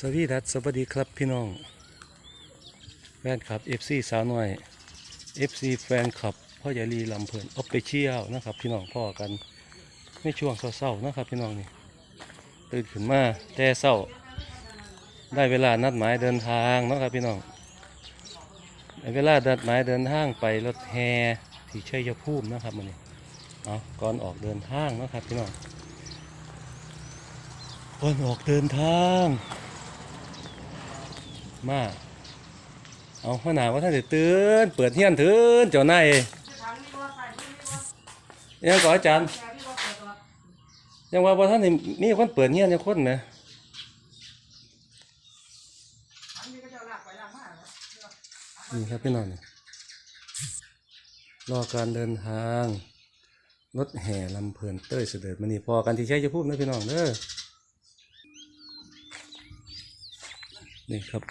สวัสดีครับสวัสดีครับพี่น้อง แฟนคลับ FC สาวน้อย FC แฟนคลับพ่อใหญ่ลีลำเพลินออฟไปเชี่ยลนะครับ พี่น้องพ่อกันในช่วงเศร้าๆนะครับ พี่น้องนี่ตื่นขึ้นมาแต่เศร้า ได้เวลานัดหมายเดินทางนะครับพี่น้องเวลานัดหมายเดินทางไปรถแฮที่ชัยภูมินะครับมันนี่เอาก่อนออกเดินทางนะครับพี่น้องก่อนออกเดินทาง มาเอาข้อหนาว่าท่านจะตื่นเปิดเฮียนตื่นเจ้านายยังก่ออาจารย์ยังว่าว่าท่านนี่มีคนเปิดเฮียนยังคนไหมนี่ครับพี่น้องรอการเดินทางรถแห่ลำเพลินเต้ยเสด็จมานี่พอกันที่ใช้จะพูดนะพี่น้องเด้อนี่ครับ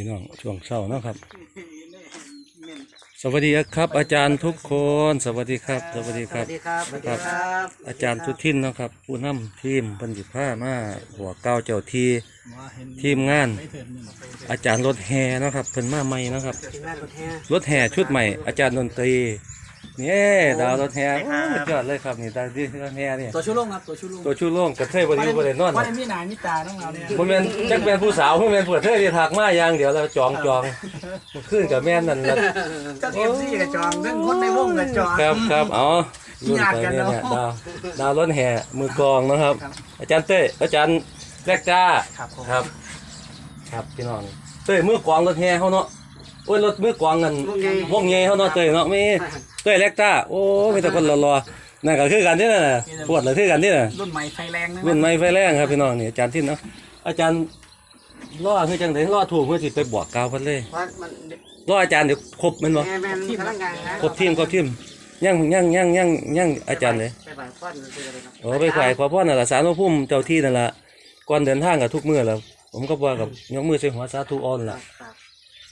พี่น้องช่วงเช้าเนาะครับ สวัสดีครับ อาจารย์ทุกคน สวัสดีครับ สวัสดีคสรัวับสดีครับ สวัสดีครับ อาจารย์ทุทินเนาะครับ ผู้นำทีมบรรจุผ้ามาหัวเก้าเจ้าทีทีมงาน อาจารย์รถแห่เนาะครับเพิ่นมาใหม่เนาะครับทีมงานรถแห่รถแห่ชุดใหม่ อาจารย์ดนตรี นี่ดาวรถแห่โอ้สุดยอดเลยครับนี่ดาวที่รถแห่นี่ตัวชูโร่งครับตัวชูโร่งตัวชูโล่งกระเทยบริวบริเนอนว่าได้มีหนามีตาต้องเราเนี่ยบ่แม่นจักแม่นผู้สาวบ่แม่นผู้เทยที่ถักมาอย่างเดียวแล้วจองจองมันขึ้นกับแม่นนั่นล่ะก็เอฟซีกระจองเรื่องคนในวงกระจองครับครับอ๋อรุ่นญาติไปกันเนี่ยเนอะเนี่ยดาวดาวรถแห่มือกลองนะครับ อาจารย์เต้ยอาจารย์แรกจ้าครับผมครับครับ พี่น้องเต้ยมือกลองรถแห่เฮาเนาะ โอ้ยรถมือกลองกันวงใหญ่เฮาเนาะเต้ยเนาะมีเต้ยแรกจ้าโอ้มีแต่คนรอๆนั่นก็คือกันนี่น่ะปวดเลยคือกันนี่น่ะ รุ่นใหม่ไฟแรงนะรุ่นไม้ไฟแรงครับพี่น้องนี่อาจารย์ที่เนาะอาจารย์ล่อคือจังได๋ล่อถูกเพื่อสิไปบอกกล่าวเพิ่นเลยว่ามันล่ออาจารย์เดี๋ยวครบแมันบ่แม่แม่พนักงานนะครบทีมครบทีมยังยังยังยังยังอาจารย์เลยไปบ่ายฟ้อนคืออะไรครับโอ้ไปขายขอพ่อนั่นล่ะสารพระภูมิเจ้าที่นั่นล่ะก่อนเดินทางกับทุกมื้อแล้วผมก็ว่ากับยกมือใส่หัวสาธุอ่อนล่ะครับเพ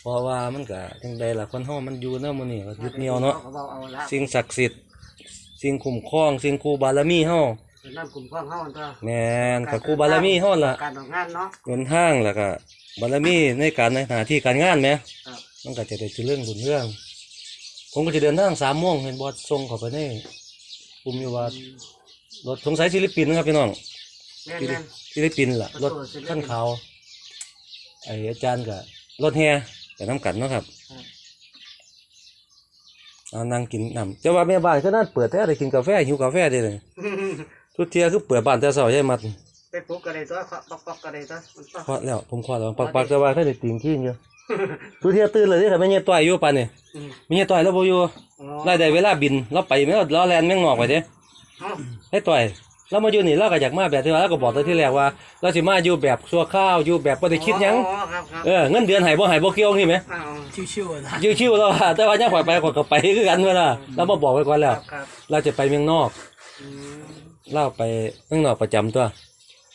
ราะว่ามันก็จังใดล่ะคนเฮามันอยู่เนาะมื้อนี้ก็ยึดเหนี่ยวเนาะเขาบอกเอาละสิ่งศักดิ์สิทธิ์สิ่งคุ้มครองสิ่งครูบารมีเฮานั่นกลุ่มข้องห้องก็แม่นก็ครูบารมีเฮาล่ะการทำงานเนาะเดินทางแล้วก็บารมีในการในหน้าที่การงานแหมครับมันก็จะได้เจริญรุ่งเรื่อง ผมก็จะเดินทางสามโมงเห็นบอสส่งเข้าไปในภูมิวัดรถสงสัยศิลปินนะครับพี่น้องแม่ฟิลิแม่ปฟิลิปปินส์ล่ะรถขั้นขาวไออาจารย์กับรถแห่ กับน้ำกันเนาะครับเอานั่งกินน้ำจะว่าแม่บ้านก็น่าเปิดแท้ได้กินกาแฟหิวกาแฟได้เลยทุกเทียคือเปิดบ้านแต่เช้าใช่มัดไปปลุกกระไดตัวปอกปอกกระไดตัวมันปอกคว้าแล้วผมคว้าแล้วปักปักแต่ว่าถ้าได้ติงขี้อยู่ทุกเทียตื่นเลยที่ค่ะไม่เงี้ยต่อยอยู่ปานนี่อืมไม่เงี้ยต่อยแล้วบ่อยู่อ๋อไล่ได้เวลาบินเราไปไม่เราแลนแม่งงอกไปเด้เอ้าให้ต่อย เรามาอยู่นี่เราก็อยากมาแบบที่ว่าเราก็บอกตั้งที่แรกว่า เราสิมาอยู่แบบชั่วข้าวอยู่แบบบ่ได้คิดหยังอ๋อครับครับเออเงินเดือนให้บ่ให้บ่เกี่ยวนี่ไหมอ้าวชิวๆนะชิวๆแล้วว่าแต่ว่ายังข่อยไปข่อยก็ไปคือกันเวลาเรามาบอกไว้ก่อนคแล้วรับครับเราจะไปเมืองนอก อืมเราไปเมืองนอกประจำตัว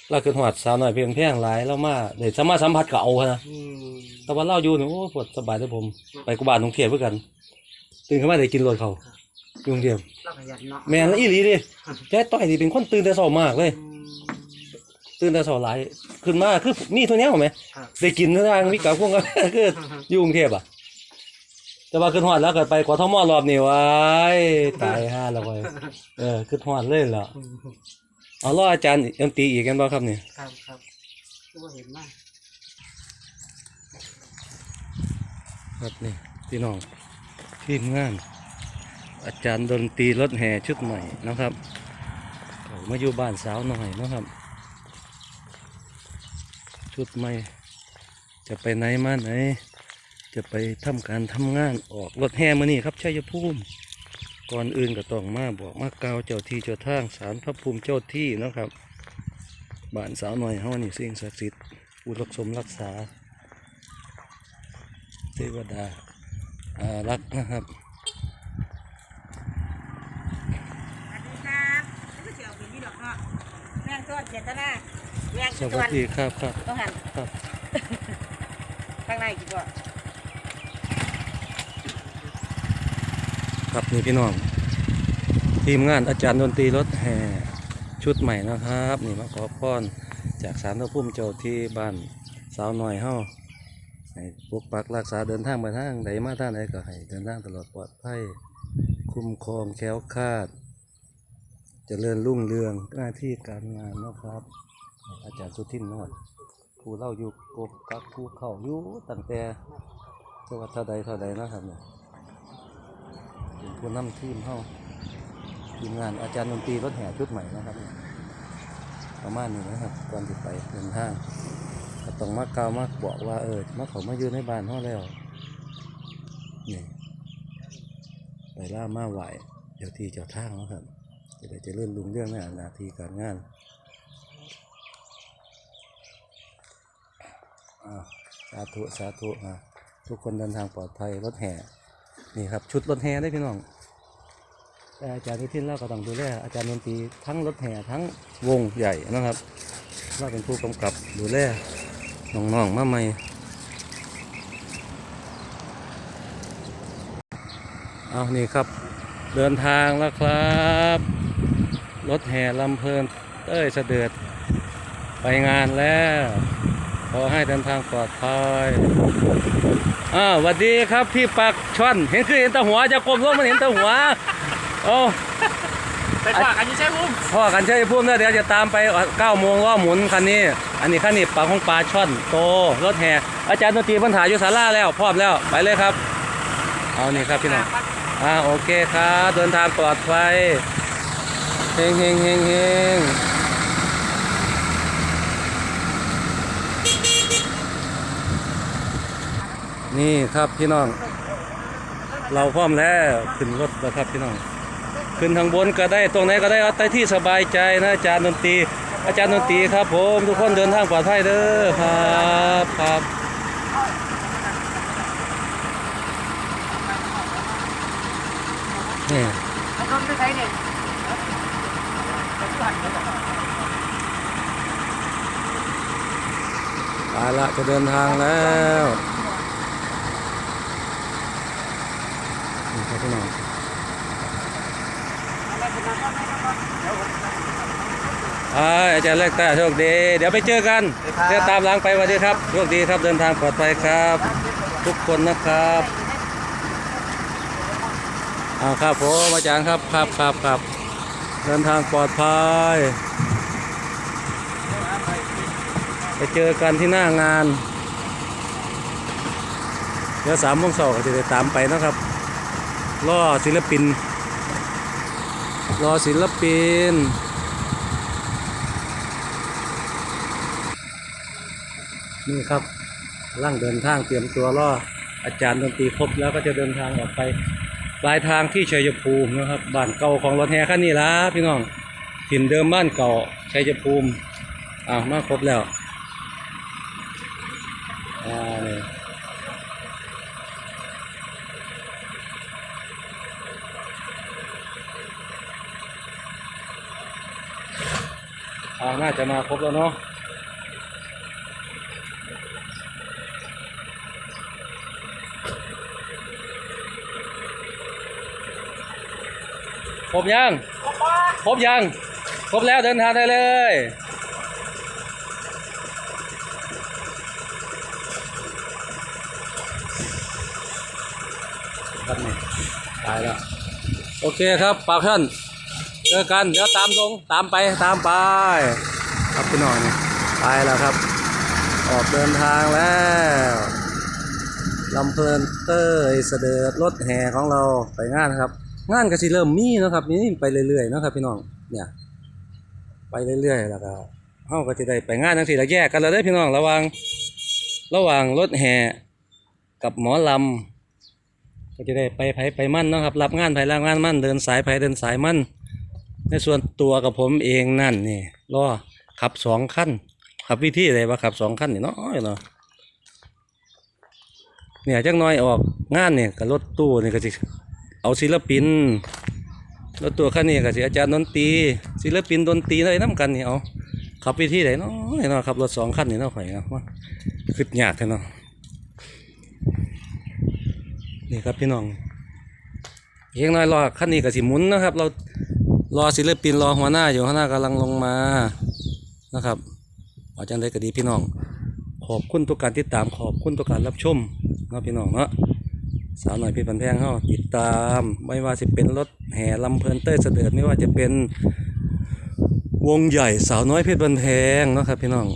เราคือหอดสาวน้อยเพียงแพงหลายเรามาได้สามารถสัมผัสกับเอานะ อืมแต่ว่าเราอยู่นี่โอ้ปวดสบายเลยผม ไปกูบ้านกรุงเทพเพื่อกัน ตื่นขึ้นมาได้กินรถเขา อยู่กรุงเทพเราขยันเนาะแม่นแล้วอีหลีดิแกต้อยนี่เป็นคนตื่นแต่เช้ามากเลย อืม ตื่นแต่เช้าหลายขึ้นมาคือมีเท่านี้ไหมครับ ได้กินทุกอย่างมีกับพวกก็ คืออยู่กรุงเทพอะ แต่ว่าขึ้นฮอดแล้วก็ไปกทมรอบนี้ไว้ายตายห่าแล้วไปเออขึ้นฮอดเลยเหรอเอาล่ออาจารย์ดนตรีอีกกันบ่ครับนี่ครับครับก็เห็นมากครับนี่พี่น้องทีมงาน อาจารย์ดนตรีรถแห่ชุดใหม่นะครับมาอยู่บ้านสาวหน่อยนะครับ ชุดใหม่ จะไปไหนมาไหน จะไปทำการทำงานออกรถแห่มานี่ครับชัยภูมิก่อนอื่นก็ต้องมาบอกมากล่าวเจ้าที่เจ้าทางสารพระภูมิเจ้าที่นะครับบ้านสาวหน่อยเฮานี่สิ่งศักดิ์สิทธิ์อุรักสมรักษาเทวดาอารักนะครับ สวัสดีครับไม่เกี่ยวกับพี่ดอก เนาะแม่งต้นเจตนาแม่งสกี่ตัวัวสดีครับครับต้องหันครับข้างในกี่ตัวครับนี่พี่น้อง ทีมงานอาจารย์ดนตรีรถแห่ชุดใหม่นะครับ นี่มาขอพรจากสารพระพุ่มเจ้าที่บ้านสาวหน่อยเฮาให้ปกปักรักษาเดินทางไปทางใดมาทางใดก็ให้เดินทางตลอดปลอดภัยคุ้มครองแคล้วคลาด เจริญรุ่งเรืองหน้าที่การงานนะครับ อาจารย์สุทินนอดครูเล่าอยู่กบกักครูเข้าอยู่ตั้งแต่จังหวัดเท่าใดเท่าใดนะครับเนี่ยเป็นผู้นำทีมเฮาทีมงานอาจารย์ดนตรีรถแห่ชุดใหม่นะครับ ประมาณนี้นะครับก่อนที่ไปเดินทางต้องมากาวมากบอกว่าเออมาเขามาอยู่ในบ้านเฮาแล้วนี่ไปล่ามาไหวเดี๋ยวที่เจ้าทางนะครับ จะได้เจริญรุ่งเรื่องในหน้าที่การงานอ่าสาธุสาธุอะทุกคนเดินทางปลอดภัยรถแห่นี่ครับชุดรถแห่ได้พี่น้องอาจารย์ที่ทิ้นเล่าก็ต้องดูแลอาจารย์ดนตรีทั้งรถแห่ทั้งวงใหญ่นะครับเราเป็นผู้กำกับดูแลน้องๆมาใหม่เอานี่ครับ เดินทางแล้วครับ รถแห่ลำเพลินเต้ยเสด็จไปงานแล้ว ขอให้เดินทางปลอดภัยอ้าวสวัสดีครับพี่ปักช่อนเห็นคือเห็นแตาหัวจะกลมลงมันเห็นแตาหัวโอ้ไปฝากอันนี้ใช่พุ่มพ่อกันใช่พุ่มนะเดี๋ยวจะตามไป9โมงล้อหมุนคันนี้ อันนี้คันนี้ปลาของปลาช่อนโตรถแห่อาจารย์ดนตรีปัญหาอยู่ศาลาแล้วพร้อมแล้วไปเลยครับ เอานี่ครับพี่น้องอ่าโอเคครับเดินทางปลอดภัย เฮงเฮงเฮงเฮงนี่ครับพี่น้อง เราพร้อมแล้วขึ้นรถแล้วครับพี่น้อง ขึ้นทางบนก็ได้ตรงไหนก็ได้เอาแต่ที่สบายใจนะอาจารย์ดนตรี อาจารย์ดนตรีครับผมทุกคนเดินทางปลอดภัยเด้อครับครับนี่เอาคน ไปใช้เนี่ยละจะเดินทางแล้วนี่ครับพี่น้องอ่อาจารย์เล็กตาโชคดี เดี๋ยวไปเจอกันเดี๋ยวตามหลังไปสวัสดีครับโชคดีครับเดินทางปลอดภัยครับ ทุกคนนะครับอ่าครับผมอาจารย์ครับครับครับครับ เดินทางปลอดภัย ไปเจอกันที่หน้างาน เดี๋ยวสามโมงสองจะได้ตามไปนะครับล่อศิลปิน รอศิลปินนี่ครับร่างเดินทางเตรียมตัวล่ออาจารย์ดนตรีครบแล้วก็จะเดินทางออกไป ลายทางที่ชัยภูมินะครับบ้านเก่าของรถแห่คันนี้ละพี่น้องถิ่นเดิมบ้านเก่าชัยภูมิอ่ามาครบแล้วอ่าน่าจะมาครบแล้วเนาะ ครบยัง ครบยัง ครบแล้วเดินทางได้เลยครับนี่ตายแล้ว โอเคครับปากท่านเจอกัน เดี๋ยวตามลง ตามไป ตามไป ครับพี่น้องนี่ไปแล้วครับ ออกเดินทางแล้วลำเพลินเต้ยเสด็จรถแห่ของเราไปงานครับ งานก็สิเริ่มมีนะครับนี่ไปเรื่อยๆนะครับพี่น้องเนี่ยไปเรื่อยๆแล้วก็เฮาก็จะได้ไปงานทั้งสี่แล้วแยกกันแล้วเด้พี่น้องระว่างระหว่างรถแห่กับหมอลำก็จะได้ไปไผไปมั่นนะครับรับงานไผรับงานมั่นเดินสายไผเดินสายมั่นในส่วนตัวกับผมเองนั่นนี่รอขับสองขั้นขับวิธีอะไรวะขับสองขั้นนี่เนาะเนาะเนี่ยจักหน้อยออกงานเนี่ยกับรถตู้นี่ก็จะ เอาศิลปินรถตู้ขั้นนี้ก็สิอาจารย์ดนตรีศิลปินดนตรีอะไรน้ำกันนี่เอาขับวิธีไหนเนาะเนาะขับรถสองขั้นนี่เนาะข่อยเนาะว่าขึ้นยากแท้เนาะนี่ครับพี่น้องเพียงน้อยรอขั้นนี้ก็สิหมุนนะครับ เรารอศิลปินรอหัวหน้าอยู่หัวหน้ากำลังลงมานะครับเอาจังไดก็ดีพี่น้อง ขอบคุณทุกการติดตามขอบคุณทุกการรับชมเนาะพี่น้องเนาะ สาวหน่อยพี่พันแพงเฮาติดตาม ไม่ว่าจะเป็นรถแห่ลำเพลินเต้ยเสด็จไม่ว่าจะเป็นวงใหญ่สาวน้อยเพชรบันแพงเนาะครับพี่น้อง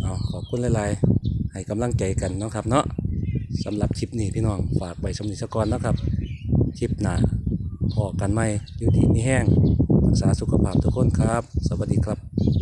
เอาขอบคุณหลายๆให้กำลังใจกันเนาะครับเนาะสำหรับคลิปนี้พี่น้องฝากไว้สำนิสกรนะครับ คลิปหน้าพอกันไหมอยู่ดีมีแห้งรักษาสุขภาพทุกคนครับ สวัสดีครับ